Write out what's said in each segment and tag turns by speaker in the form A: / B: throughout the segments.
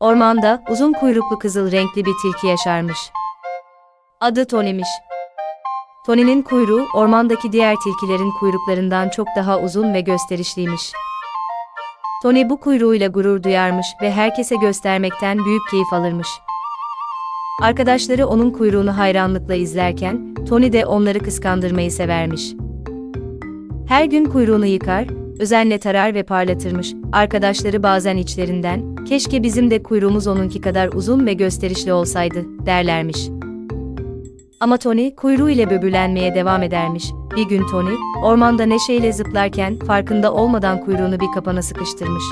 A: Ormanda uzun kuyruklu kızıl renkli bir tilki yaşarmış. Adı Tony'miş. Tony'nin kuyruğu ormandaki diğer tilkilerin kuyruklarından çok daha uzun ve gösterişliymiş. Tony bu kuyruğuyla gurur duyarmış ve herkese göstermekten büyük keyif alırmış. Arkadaşları onun kuyruğunu hayranlıkla izlerken, Tony de onları kıskandırmayı severmiş. Her gün kuyruğunu yıkar, özenle tarar ve parlatırmış. Arkadaşları bazen içlerinden, keşke bizim de kuyruğumuz onunki kadar uzun ve gösterişli olsaydı, derlermiş. Ama Tony kuyruğu ile böbürlenmeye devam edermiş. Bir gün Tony, ormanda neşeyle zıplarken farkında olmadan kuyruğunu bir kapana sıkıştırmış.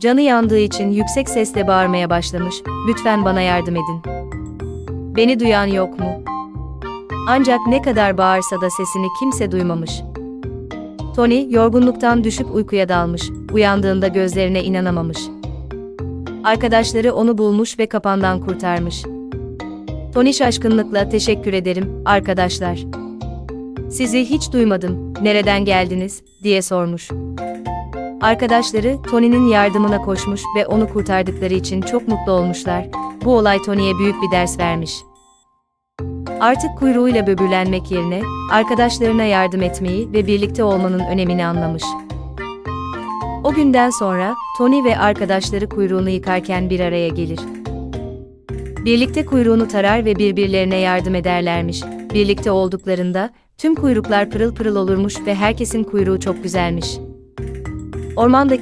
A: Canı yandığı için yüksek sesle bağırmaya başlamış. Lütfen bana yardım edin. Beni duyan yok mu? Ancak ne kadar bağırsa da sesini kimse duymamış. Tony yorgunluktan düşüp uykuya dalmış. Uyandığında gözlerine inanamamış. Arkadaşları onu bulmuş ve kapandan kurtarmış. Tony şaşkınlıkla teşekkür ederim, arkadaşlar. Sizi hiç duymadım, nereden geldiniz, diye sormuş. Arkadaşları Tony'nin yardımına koşmuş ve onu kurtardıkları için çok mutlu olmuşlar. Bu olay Tony'ye büyük bir ders vermiş. Artık kuyruğuyla böbürlenmek yerine, arkadaşlarına yardım etmeyi ve birlikte olmanın önemini anlamış. O günden sonra, Tony ve arkadaşları kuyruğunu yıkarken bir araya gelir. Birlikte kuyruğunu tarar ve birbirlerine yardım ederlermiş. Birlikte olduklarında, tüm kuyruklar pırıl pırıl olurmuş ve herkesin kuyruğu çok güzelmiş. Ormandaki